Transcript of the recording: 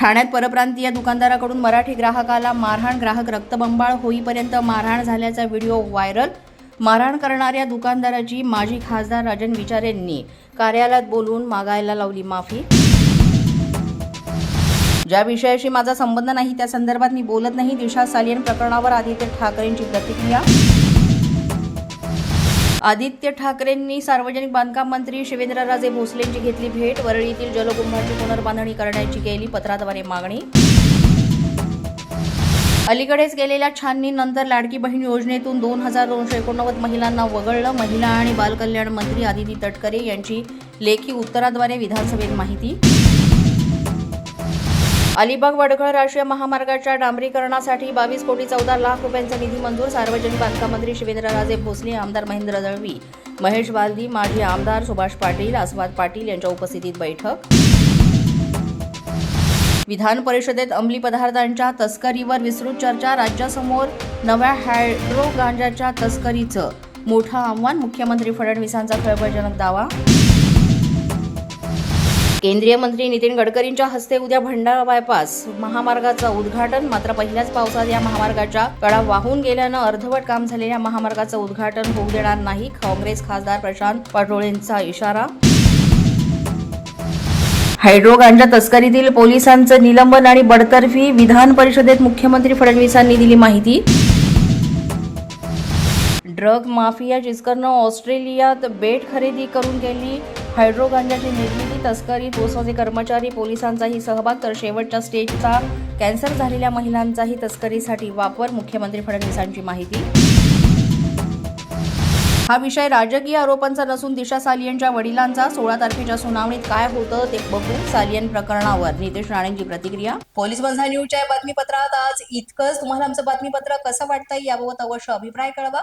ठाण्यात परप्रांतीय दुकानदाराकडून मराठी ग्राहकाला मारहाण ग्राहक रक्तबंबाळ होईपर्यंत मारहाण झाल्याचा व्हिडिओ व्हायरल. मारहाण करणाऱ्या दुकानदाराची माजी खासदार राजन विचारेंनी कार्यालयात बोलून मागायला लावली माफी. ज्या विषयाशी माझा संबंध नाही त्या संदर्भात मी बोलत नाही. दिशा सालियन प्रकरणावर आदित्य ठाकरेंची प्रतिक्रिया. आदित्य ठाकरेंनी सार्वजनिक बांधकाम मंत्री शिवेंद्रराजे भोसलेंची घेतली भेट. वरळीतील जलकुंभाची पुनर्बांधणी करण्याची केली पत्राद्वारे मागणी. अलीकडेच गेलेल्या छाननीनंतर लाडकी बहीण योजनेतून दोन हजार दोनशे एकोणनव्वद महिलांना वगळलं. महिला आणि बालकल्याण मंत्री आदिती तटकरे यांची लेखी उत्तराद्वारे विधानसभेत माहिती. अलिबाग वडखळ राष्ट्रीय महामार्गाच्या डांबरीकरणासाठी बावीस कोटी चौदा लाख रुपयांचा निधी मंजूर सार्वजनिक बांधकाम मंत्री शिवेंद्रराजे भोसले आमदार महेंद्र दळवी महेश बालदी माजी आमदार सुभाष पाटील आस्वाद पाटील यांच्या उपस्थितीत बैठक. विधान परिषदेत अंमली पदार्थांच्या तस्करीवर विस्तृत चर्चा राज्यासमोर नव्या हायड्रो गांजाच्या तस्करीचं. मोठं आव्हान मुख्यमंत्री फडणवीसांचा खळबळजनक दावा. केंद्रीय मंत्री नितीन गडकरींच्या हस्ते उद्या भंडारा बायपास महामार्गाचं उद्घाटन. मात्र पहिल्याच पावसात या महामार्गाच्या कडा वाहून गेल्यानं अर्धवट काम झालेल्या महामार्गाचं उद्घाटन होऊ देणार नाही. काँग्रेस खासदार प्रशांत पाटोळेंचा इशारा. हायड्रो गांजा तस्करीतील पोलिसांचं निलंबन आणि बडतर्फी विधान परिषदेत मुख्यमंत्री फडणवीसांनी दिली माहिती. ड्रग माफिया जिस्करनं ऑस्ट्रेलियात बेट खरेदी करून गेली हायड्रो गांजाची निर्मिती तस्करी पोसवाचे कर्मचारी पोलिसांचाही सहभाग तर शेवटच्या स्टेजचा कॅन्सर झालेल्या महिलांचाही तस्करीसाठी वापर मुख्यमंत्री फडणवीसांची माहिती. हा विषय राजकीय आरोपांचा नसून दिशा सालियनच्या वडिलांचा. सोळा तारखेच्या सुनावणीत काय होतं ते बघू सालियन प्रकरणावर. नितेश राणेंची प्रतिक्रिया. पोलीस बंधा न्यूजच्या बातमीपत्रात आज इतकंच. तुम्हाला आमचं बातमीपत्र कसं वाटतंय याबाबत अवश्य अभिप्राय कळवा.